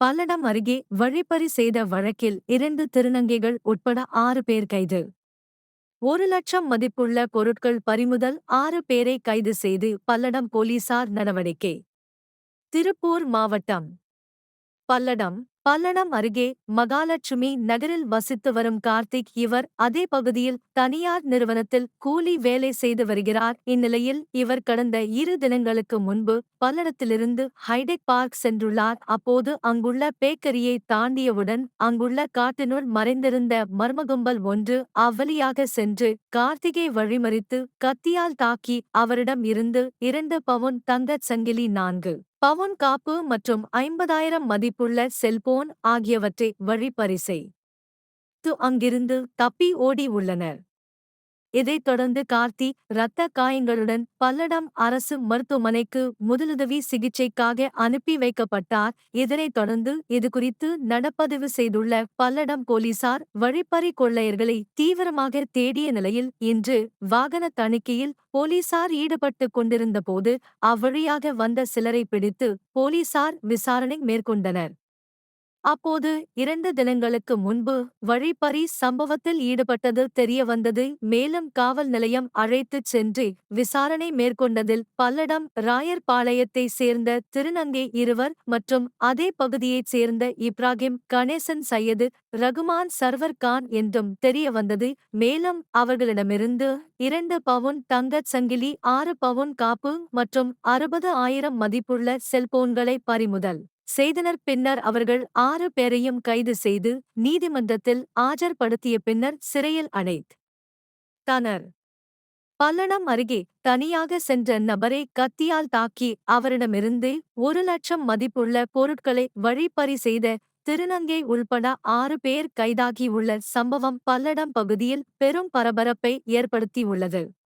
பல்லடம் அருகே வழிப்பறி செய்த வழக்கில் இரண்டு திருநங்கைகள் உட்பட ஆறு பேர் கைது. ஒரு லட்சம் மதிப்புள்ள பொருட்கள் பறிமுதல் ஆறு பேரை கைது செய்து பல்லடம் போலீசார் நடவடிக்கை. திருப்பூர் மாவட்டம் பல்லடம் பல்லடம் அருகே மகாலட்சுமி நகரில் வசித்து வரும் கார்த்திக் இவர் அதே பகுதியில் தனியார் நிறுவனத்தில் கூலி வேலை செய்து வருகிறார். இந்நிலையில் இவர் கடந்த இரு தினங்களுக்கு முன்பு பல்லடத்திலிருந்து ஹைடெக் பார்க் சென்றுள்ளார். அப்போது அங்குள்ள பேக்கரியை தாண்டியவுடன் அங்குள்ள காட்டினுள் மறைந்திருந்த மர்மகும்பல் ஒன்று அவ்வழியாக சென்று கார்த்திகை வழிமறித்து கத்தியால் தாக்கி அவரிடம் இருந்து இரண்டு பவுன் தங்கச் சங்கிலி நான்கு பவுன் காப்பு மற்றும் ஐம்பதாயிரம் மதிப்புள்ள செல்போன் ஆகியவற்றை வழிப்பறிசை து அங்கிருந்து தப்பி ஓடி உள்ளனர். இதைத் தொடர்ந்து கார்த்தி இரத்த காயங்களுடன் பல்லடம் அரசு மருத்துவமனைக்கு முதலுதவி சிகிச்சைக்காக அனுப்பி வைக்கப்பட்டார். இதனைத் தொடர்ந்து இதுகுறித்து நடப்பதிவு செய்துள்ள பல்லடம் போலீசார் வழிப்பறி கொள்ளையர்களை தீவிரமாக தேடிய நிலையில் இன்று வாகன தணிக்கையில் போலீசார் ஈடுபட்டுக் கொண்டிருந்தபோது அவ்வழியாக வந்த சிலரை பிடித்து போலீசார் விசாரணை மேற்கொண்டனர். அப்போது இரண்டு தினங்களுக்கு முன்பு வழிப்பறி சம்பவத்தில் ஈடுபட்டது தெரியவந்தது மேலும் காவல் நிலையம் அழைத்துச் சென்று விசாரணை மேற்கொண்டதில் பல்லடம் ராயர்பாளையத்தைச் சேர்ந்த திருநங்கை இருவர் மற்றும் அதே பகுதியைச் சேர்ந்த இப்ராஹிம் கணேசன் சையது ரகுமான் சர்வர் கான் என்றும் தெரியவந்தது மேலும் அவர்களிடமிருந்து இரண்டு பவுன் தங்கச் சங்கிலி ஆறு பவுன் காப்பு மற்றும் அறுபது ஆயிரம் மதிப்புள்ள செல்போன்களை பறிமுதல் செய்தனர். பின்னர் அவர்கள் ஆறு பேரையும் கைது செய்து நீதிமன்றத்தில் ஆஜர்படுத்திய பின்னர் சிறையில் அடைத் தனர். பல்லடம் அருகே தனியாக சென்ற நபரை கத்தியால் தாக்கி அவரிடமிருந்து ஒரு லட்சம் மதிப்புள்ள பொருட்களை வழிப்பறி செய்த திருநங்கை உள்பட ஆறு பேர் கைதாகியுள்ள சம்பவம் பல்லடம் பகுதியில் பெரும் பரபரப்பை ஏற்படுத்தியுள்ளது.